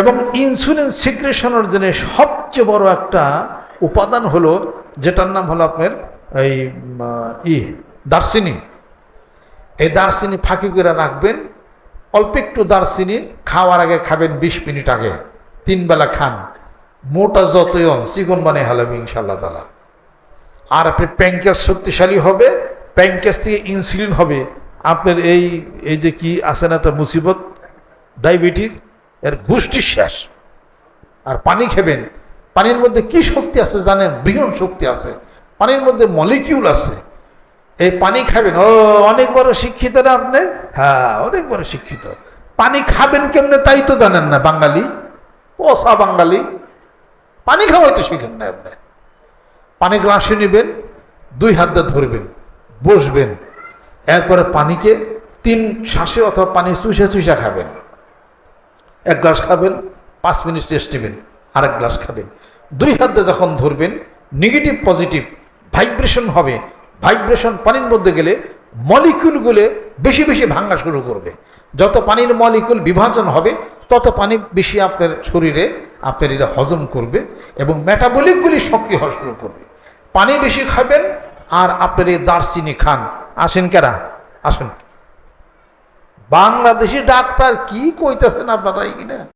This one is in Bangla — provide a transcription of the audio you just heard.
এবং ইনসুলিন সিক্রেশনের জন্য সবচেয়ে বড় একটা উপাদান হলো, যেটার নাম হলো আপনার এই ই দারচিনি এই দারচিনি ফাঁকি করে রাখবেন, অল্প একটু দারচিনি খাওয়ার আগে খাবেন বিশ মিনিট আগে, তিন বেলা খান। মোটা যতই হন, চিকন মানে হালাম ইনশাল্লাহ তালা আর আপনি প্যাঙ্কাস শক্তিশালী হবে প্যাঙ্কাস থেকে ইনসুলিন হবে। আপনার এই এই যে কি আছে না একটা মুসিবত, ডায়াবেটিস এর গোষ্ঠী শেষ। আর পানি খেবেন। পানির মধ্যে কি শক্তি আছে জানেন? বৃহৎ শক্তি আছে। পানির মধ্যে মলিকিউল আছে। এই পানি খাবেন। ও, অনেক বড় শিক্ষিত না আপনি? হ্যাঁ অনেক বড় শিক্ষিত। পানি খাবেন কেমনে তাই তো জানেন না বাঙালি? পোসা বাঙালি। পানি খাওয়াই তো শিখেন না আপনি। পানি গ্লাসে নেবেন, দুই হাত দিয়ে ধরবেন, বসবেন। এরপরে পানিকে তিন শ্বাসে অথবা পানি চুষে চুষে খাবেন। এক গ্লাস খাবেন, পাঁচ মিনিট রেস্ট নেবেন, আরেক গ্লাস খাবেন। দুই হাত যখন ধরবেন নেগেটিভ পজিটিভ ভাইব্রেশন হবে। ভাইব্রেশন পানির মধ্যে গেলে মলিকুলগুলো বেশি বেশি ভাঙা শুরু করবে। যত পানির মলিকুল বিভাজন হবে, তত পানি বেশি আপনার শরীরে, আপনার এটা হজম করবে এবং মেটাবলিকগুলি সক্রিয় হওয়া শুরু করবে। পানি বেশি খাবেন আর আপনার এই দারচিনি খান। আসেন কেরা? আসেন। বাংলাদেশি ডাক্তার কি কইতেছেন আপনারা কিনা